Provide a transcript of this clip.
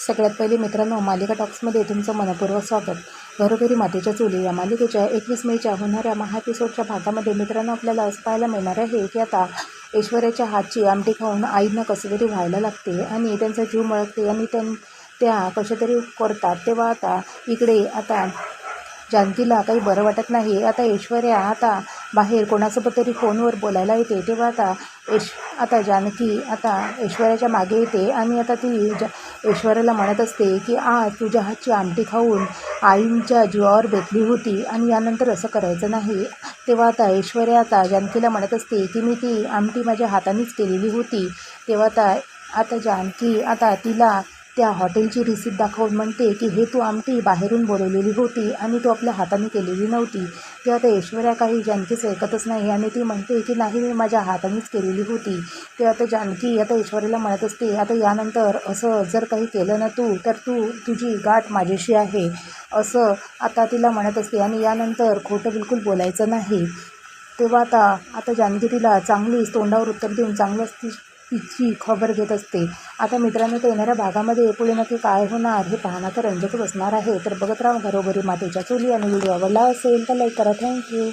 सगळ्यात पहिले मित्रांनो मालिका टॉक्समध्ये तुमचं मनपूर्वक स्वागत. घरोघरी मातीच्या चुली. या मालिकेच्या एकवीस मेच्या होणाऱ्या महाएपिसोडच्या भागामध्ये मित्रांनो आपल्याला असं पाहायला मिळणार आहे की आता ऐश्वर्याच्या हातची आमटी खाऊन आईनं कसं तरी व्हायला लागते आणि त्यांचा जीव मळकते आणि त्यां त्या कशा तरी करतात. तेव्हा आता इकडे आता जानकीला काही बरं वाटत नाही. आता ऐश्वर्या आता बाहेर कोणासोबत तरी फोनवर बोलायला येते. तेव्हा आता ऐश आता जानकी आता ऐश्वर्याच्या मागे येते आणि आता ती ज ऐश्वर्याला म्हणत असते की आज तुझ्या हातची आमटी खाऊन आईंच्या जीवावर बेतली होती आणि यानंतर असं करायचं नाही. तेव्हा आता ऐश्वर्या आता जानकीला म्हणत असते की मी ती आमटी माझ्या हातानेच केलेली होती. तेव्हा आता आता जानकी आता तिला त्या हॉटेलची रिसिप्ट दाखवून म्हणते की हे तू आमटी बाहेरून बोलवलेली होती आणि तू आपल्या हाताने केलेली नव्हती. तेव्हा आता ऐश्वर्या काही जानकीच ऐकतच नाही आणि ती म्हणते की नाही मी माझ्या हातानेच केलेली होती. ते आता जानकी आता ईश्वरीला म्हणत असते आता यानंतर असं जर काही केलं ना तू तर तू तुझी गाठ माझ्याशी आहे. असं आता तिला म्हणत असते आणि यानंतर खोटं बिलकुल बोलायचं नाही. तेव्हा आता आता जानकी तिला चांगलीच तोंडावर उत्तर देऊन चांगलंच ती तिची खबर घेत असते. आता मित्रांनो तर येणाऱ्या भागामध्ये पुढे नक्की काय होणार हे पाहणं तर रंजकच असणार आहे. तर बघत राहा घरोघरी मातेच्या चुली आणि व्हिडिओ आवडला असेल तर लाईक करा. थँक्यू